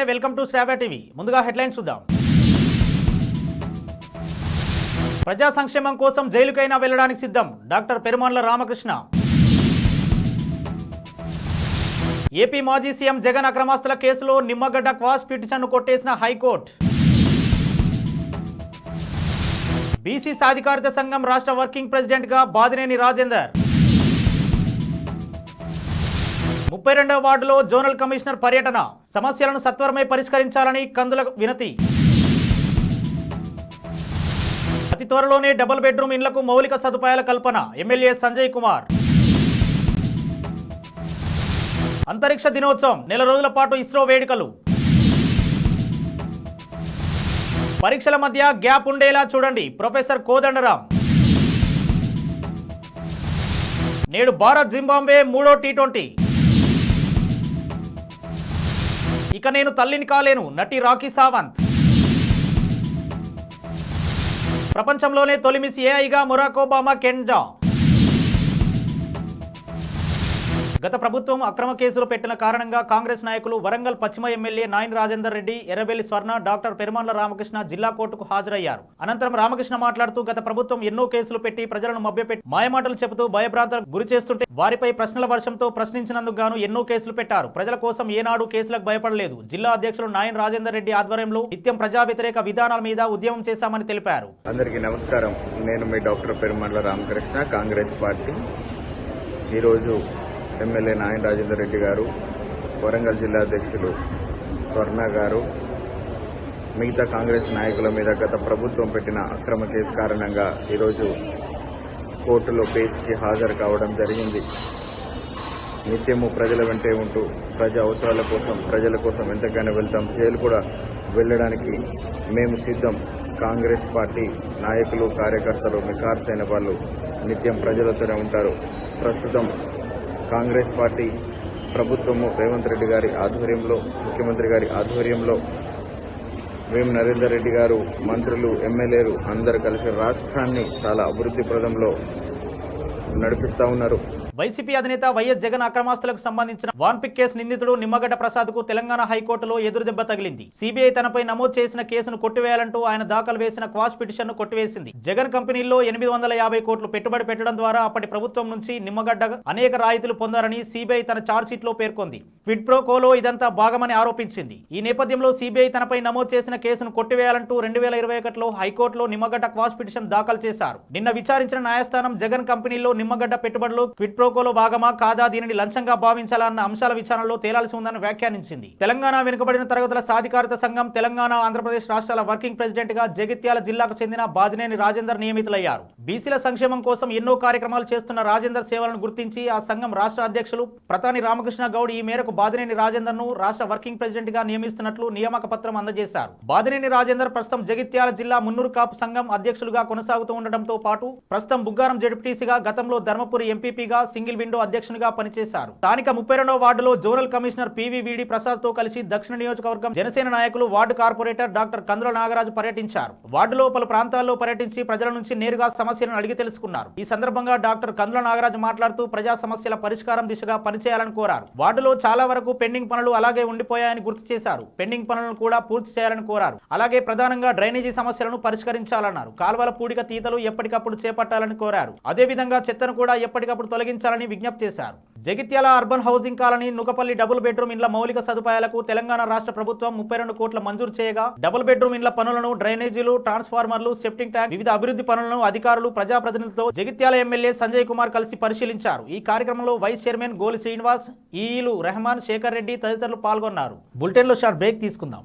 నమస్తే welcome to Shravya TV. ముందుగా headlines చూద్దాం. ప్రజా సంక్షేమం కోసం జైలుకైనా వెళ్ళడానికి సిద్ధం. డాక్టర్ పెరుమాన్ల రామకృష్ణ. ఏపీ మాజీ సీఎం జగన్ అక్రమాస్తుల కేసులో నిమ్మగడ్డ క్వాష్ పిటిషన్ను కొట్టేసిన హైకోర్టు. బీసీ సాధికారిత సంఘం రాష్ట్ర వర్కింగ్ ప్రెసిడెంట్గా బాదినేని రాజేందర్. ముప్పై రెండవ వార్డులో జోనల్ కమిషనర్ పర్యటన. సమస్యలను సత్వరమే పరిష్కరించాలని కందుల వినతి. అతి త్వరలోనే డబుల్ బెడ్రూమ్ ఇండ్లకు మౌలిక సదుపాయాల కల్పన ఎమ్మెల్యే సంజయ్ కుమార్. అంతరిక్ష దినోత్సవం నెల రోజుల పాటు ఇస్రో వేడుకలు. పరీక్షల మధ్య గ్యాప్ ఉండేలా చూడండి ప్రొఫెసర్ కోదండరాం. నేడు భారత్ జింబాంబే మూడో టీ ట్వంటీ. ఇక నేను తల్లిని కాలేను నటి రాకీ సావంత్. ప్రపంచంలోనే తొలి మిస్ ఏఐగా మొరాక్ ఒబామా కెంజా గత ప్రభుత్వం అక్రమ కేసులు పెట్టిన కారణంగా కాంగ్రెస్ నాయకులు వరంగల్ పశ్చిమ ఎమ్మెల్యే నాయన్ రాజేందర్ రెడ్డి ఎర్రబెల్లి స్వర్ణ డాక్టర్ పెరుమాన్ల రామకృష్ణ జిల్లా కోర్టుకు హాజరయ్యారు. అనంతరం రామకృష్ణ మాట్లాడుతూ గత ప్రభుత్వం ఎన్నో కేసులు పెట్టి ప్రజలను మభ్యపెట్టి మాయమాటలు చెబుతూ భయభ్రాంతలకు గురి చేస్తుంటే వారిపై ప్రశ్నల వర్షంతో ప్రశ్నించినందుకు గాను ఎన్నో కేసులు పెట్టారు. ప్రజల కోసం ఏనాడు కేసులకు భయపడలేదు. జిల్లా అధ్యక్షులు నాయన్ రాజేందర్ రెడ్డి ఆధ్వర్యంలో నిత్యం ప్రజా వ్యతిరేక విధానాల మీద ఉద్యమం చేశామని తెలిపారు. అందరికీ నమస్కారం. నేను మీ డాక్టర్ పెరుమాన్ల రామకృష్ణ కాంగ్రెస్ పార్టీ. ఈరోజు ఎమ్మెల్యే నాయన రాజేందర్ రెడ్డి గారు వరంగల్ జిల్లా అధ్యక్షులు స్వర్ణ గారు మిగతా కాంగ్రెస్ నాయకుల మీద గత ప్రభుత్వం పెట్టిన అక్రమ కేసు కారణంగా ఈరోజు కోర్టులో కేసుకి హాజరు కావడం జరిగింది. నిత్యము ప్రజల వెంటే ఉంటూ ప్రజా అవసరాల కోసం ప్రజల కోసం ఎంతగానో వెళ్తాం. జైలు కూడా వెళ్ళడానికి మేము సిద్ధం. కాంగ్రెస్ పార్టీ నాయకులు కార్యకర్తలు మికార్సైన వాళ్ళు నిత్యం ప్రజలతోనే ఉంటారు. ప్రస్తుతం కాంగ్రెస్ పార్టీ ప్రభుత్వము రేవంత్ రెడ్డి గారి ఆధ్వర్యంలో ముఖ్యమంత్రి గారి ఆధ్వర్యంలో మేము నరేందర్ రెడ్డి గారు మంత్రులు ఎమ్మెల్యేలు అందరు కలిసి రాష్ట్రాన్ని చాలా అభివృద్ధి ప్రదంలో నడిపిస్తా ఉన్నారు. వైసీపీ అధినేత వైఎస్ జగన్ అక్రమాస్తులకు సంబంధించిన వాన్ పిక్ కేసు నిందితుడు నిమ్మగడ్డ ప్రసాద్కు తెలంగాణ హైకోర్టులో ఎదురుదెబ్బ తగిలింది. సిబిఐ తనపై నమోదు చేసిన కేసును కొట్టివేయాలంటూ ఆయన దాఖలు వేసిన క్వాష్ పిటిషన్ను కొట్టివేసింది. జగన్ కంపెనీల్లో ఎనిమిది వందల యాభై కోట్లు పెట్టుబడి పెట్టడం ద్వారా అప్పటి ప్రభుత్వం నుంచి నిమ్మగడ్డ అనేక రాయితీలు పొందారని సిబిఐ తన ఛార్జ్షీట్లో పేర్కొంది. క్విడ్ ప్రో కోలో ఇదంతా భాగమని ఆరోపించింది. ఈ నేపథ్యంలో సిబిఐ తనపై నమోదు చేసిన కేసును కొట్టివేయాలంటూ రెండు వేల ఇరవై ఒకటిలో హైకోర్టులో నిమ్మగడ్డ క్వాష్ పిటిషన్ దాఖలు చేశారు. నిన్న విచారించిన న్యాయస్థానం జగన్ కంపెనీలో నిమ్మగడ్డ పెట్టుబడులు క్విడ్ లోకోలో భాగమా కాదా? దీనిని లంచంగా భావించాలన్న అంశాల విచారణలో తేలాల్సి ఉందని వ్యాఖ్యానించింది. తెలంగాణ వెనుకబడిన తరగతుల సాధికారత సంఘం తెలంగాణ ఆంధ్రప్రదేశ్ రాష్ట్రాల వర్కింగ్ ప్రెసిడెంట్గా జగిత్యాల జిల్లాకు చెందిన బాజినేని రాజేందర్ నియమితులయ్యారు. బీసీల సంక్షేమం కోసం ఎన్నో కార్యక్రమాలు చేస్తున్న రాజేందర్ సేవలను గుర్తించి ఆ సంఘం రాష్ట్ర అధ్యక్షులు ప్రతాని రామకృష్ణ గౌడ్ ఈ మేరకు బాదినేని రాజేందర్ను రాష్ట్ర వర్కింగ్ ప్రెసిడెంట్గా నియమిస్తున్నట్లు నియామక పత్రం అందజేశారు. బాదినేని రాజేందర్ ప్రస్తుతం జగిత్యాల జిల్లా మున్నూరు కాపు సంఘం అధ్యక్షులుగా కొనసాగుతూ ఉండటంతో పాటు ప్రస్తుతం బుగ్గారం జడ్పీటీసీగా గతంలో ధర్మపురి ఎంపీపీగా సింగిల్ విండో అధ్యక్షునిగా పనిచేశారు. స్థానిక ముప్పై రెండవ వార్డులో జోనల్ కమిషనర్ పివివిడి ప్రసాద్తో కలిసి దక్షిణ నియోజకవర్గం జనసేన నాయకులు ward corporator doctor Kandula Nagaraju పర్యటించారు. వార్డులో పలు ప్రాంతాల్లో పర్యటించి ప్రజల నుంచి నేరుగా సమస్యలను అడిగి తెలుసుకున్నారు. ఈ సందర్భంగా డాక్టర్ కందుల నాగరాజు మాట్లాడుతూ ప్రజా సమస్యల పరిష్కారం దిశగా పనిచేయాలని కోరారు. వార్డులో చాలా వరకు పెండింగ్ పనులు అలాగే ఉండిపోయాయని గుర్తు చేశారు. పెండింగ్ పనులను కూడా పూర్తి చేయాలని కోరారు. అలాగే ప్రధానంగా డ్రైనేజీ సమస్యలను పరిష్కరించాలన్నారు. కాల్వల పూడిక తీతలు ఎప్పటికప్పుడు చేపట్టాలని కోరారు. అదేవిధంగా చెత్తను కూడా ఎప్పటికప్పుడు తొలగించాలని విజ్ఞప్తి చేశారు. Jagtial urban housing colony Nukapalli double bedroom ఇండ్ల మౌలిక సదుపాయాలకు తెలంగాణ రాష్ట్ర ప్రభుత్వం ముప్పై రెండు కోట్ల మంజూరు చేయగా డబుల్ బెడ్రూమ్ ఇండ్ల పనులను డ్రైనేజీలు ట్రాన్స్ఫార్మర్లు సెప్టింగ్ ట్యాంక్ వివిధ అభివృద్ధి పనులను అధికారులు ప్రజాప్రతినిధులతో జగిత్యాల ఎమ్మెల్యే సంజయ్ కుమార్ కలిసి పరిశీలించారు. ఈ కార్యక్రమంలో వైస్ చైర్మన్ గోలి శ్రీనివాస్ ఈఈలు రెహమాన్ శేఖర్ రెడ్డి తదితరులు పాల్గొన్నారు. బులెటిన్లో షార్ట్ బ్రేక్ తీసుకుందాం.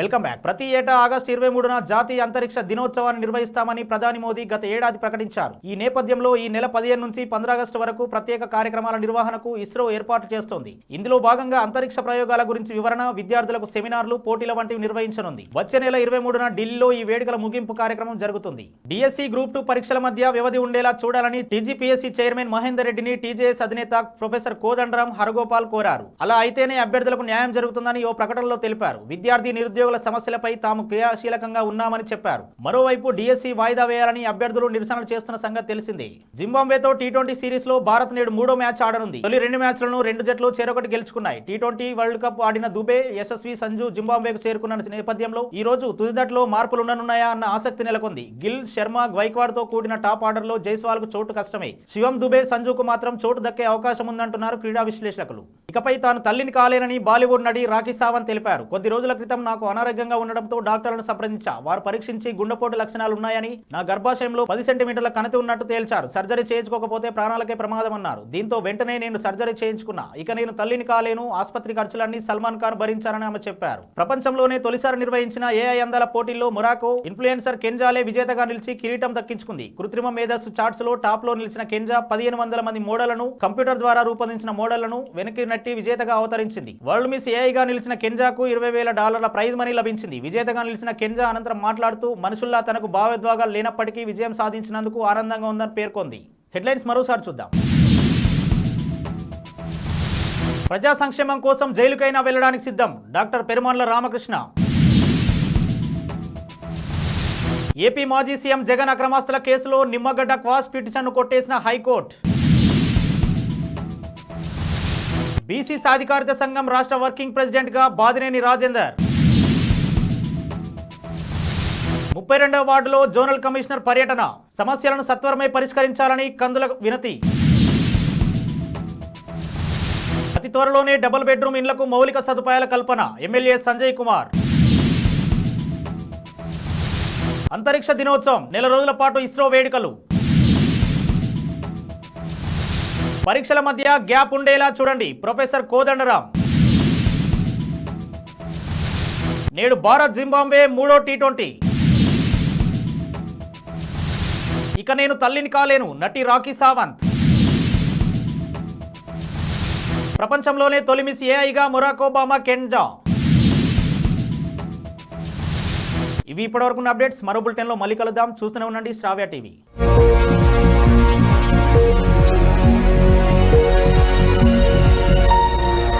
Welcome back. ప్రతి ఏటా ఆగస్టు ఇరవై మూడున జాతీయ అంతరిక్ష దినోత్సవాన్ని నిర్వహిస్తామని ప్రధాని మోదీ గత ఏడాది ప్రకటించారు. ఈ నేపథ్యంలో ఈ నెల పదిహేను నుంచి పంద్ర ఆగస్టు వరకు ప్రత్యేక కార్యక్రమాల నిర్వహణకు ఇస్రో ఏర్పాటు చేస్తోంది. ఇందులో భాగంగా అంతరిక్ష ప్రయోగాల గురించి వివరణ విద్యార్థులకు సెమినార్లు పోటీల వంటివి నిర్వహించనుంది. వచ్చే నెల ఇరవై మూడున ఢిల్లీలో ఈ వేడుకల ముగింపు కార్యక్రమం జరుగుతుంది. డిఎస్సి గ్రూప్ టూ పరీక్షల మధ్య వ్యవధి ఉండేలా చూడాలని టీజీపీఎస్సీ చైర్మన్ మహేందర్ రెడ్డిని టీజేఎస్ అధినేత ప్రొఫెసర్ కోదండరాం హరగోపాల్ కోరారు. అలా అయితేనే అభ్యర్థులకు న్యాయం జరుగుతుందని ఓ ప్రకటనలో తెలిపారు. విద్యార్థి నిరుద్యోగ నిరుద్యోగుల సమస్యలపై తాము క్రియాశీలకంగా ఉన్నామని చెప్పారు. మరోవైపు డిఎస్సీ వాయిదా వేయాలని అభ్యర్థులు నిరసనలు చేస్తున్న సంగతి తెలిసింది. జింబాబ్వేతో టీ ట్వంటీ సిరీస్లో భారత్ నేడు మూడో మ్యాచ్ ఆడనుంది. తొలి రెండు మ్యాచ్లను రెండు జట్లు చేరొకటి గెలుచుకున్నాయి. టీ ట్వంటీ వరల్డ్ కప్ ఆడిన దుబే యశస్వి సంజు జింబాబ్వేకు చేరుకున్న నేపథ్యంలో ఈ రోజు తుదిదట్లో మార్పులు ఉండనున్నాయా అన్న ఆసక్తి నెలకొంది. గిల్ శర్మ గ్వైక్వాడ్తో కూడిన టాప్ ఆర్డర్లో జైస్వాల్కు చోటు కష్టమే. శివం దుబే సంజుకు మాత్రం చోటు దక్కే అవకాశం ఉందంటున్నారు క్రీడా విశ్లేషకులు. ఇకపై తాను తల్లిని కాలేనని బాలీవుడ్ నటి రాఖీ సావంత్ తెలిపారు. కొద్ది రోజుల క్రితం నాకు అనారోగ్యంగా ఉండడంతో డాక్టర్లను సంప్రదించా. వారు పరీక్షించి గుండెపోటు లక్షణాలు ఉన్నాయని నా గర్భాశయంలో పది సెంటీమీటర్ల కణతి ఉన్నట్టు తేల్చారు. సర్జరీ చేయించుకోకపోతే ప్రాణాలకే ప్రమాదం అన్నారు. దీంతో వెంటనే నేను సర్జరీ చేయించుకున్నా. ఇక నేను తల్లిని కాలేను ఆసుపత్రి ఖర్చులన్నీ సల్మాన్ ఖాన్ భరించారని ఆమె చెప్పారు. ప్రపంచంలోనే తొలిసారి నిర్వహించిన ఏఐ అందాల పోటీల్లో మొరాకో ఇన్ఫ్లుయెన్సర్ కెంజాలే విజేతగా నిలిచి కిరీటం దక్కించుకుంది. కృత్రిమ మేధస్సు చార్ట్స్లో టాప్లో నిలిచిన కెంజా పదిహేను వందల మంది మోడళ్ళను కంప్యూటర్ ద్వారా రూపొందించిన మోడళ్ళను వెనక్కి కట్టి విజేతగా అవతరించింది. వరల్డ్ మిస్ ఏఐగా నిలిచిన కెంజాకు ఇరవై వేల డాలర్ల ప్రైజ్ మనీ లభించింది. విజేతగా నిలిచిన కెంజా అనంతరం మాట్లాడుతూ మనుషుల్లా తనకు భావోద్వేగాలు లేనప్పటికీ విజయం సాధించినందుకు ఆనందంగా ఉందని పేర్కొంది. హెడ్లైన్స్ మరోసారి చూద్దాం. ప్రజా సంక్షేమం కోసం జైలుకైనా వెళ్ళడానికి సిద్ధం. డాక్టర్ పెరుమాన్ల రామకృష్ణ. ఏపీ మాజీ సీఎం జగన్ అక్రమాస్తుల కేసులో నిమ్మగడ్డ క్వాష్ పిటిషన్ను కొట్టేసిన హైకోర్టు. బీసీ సాధికారిత సంఘం రాష్ట్ర వర్కింగ్ ప్రెసిడెంట్గా బాదినేని రాజేందర్. ముప్పై రెండవ వార్డులో జోనల్ కమిషనర్ పర్యటన. సమస్యలను సత్వరమే పరిష్కరించాలని కందుల వినతి. అతి త్వరలోనే డబుల్ బెడ్రూమ్ ఇండ్లకు మౌలిక సదుపాయాల కల్పన. ఎమ్మెల్యే సంజయ్ కుమార్. అంతరిక్ష దినోత్సవం. నెల రోజుల పాటు ఇస్రో వేడుకలు. పరీక్షల మధ్య గ్యాప్ ఉండేలా చూడండి ప్రొఫెసర్ కోదండరాం. నేడు భారత్ జింబాబ్వే మూడో టీ ట్వంటీ. ఇక నేను తల్లిని కాలేను నటి రాఖీ సావంత్. ప్రపంచంలోనే తొలి మిస్ ఏఐగా మొరాక్ ఒబామా కెంజా. ఇవి ఇప్పటివరకు అప్డేట్స్. మరో బులెటిన్లో మళ్ళీ కలుద్దాం. చూస్తూనే ఉండండి శ్రావ్య టీవీ.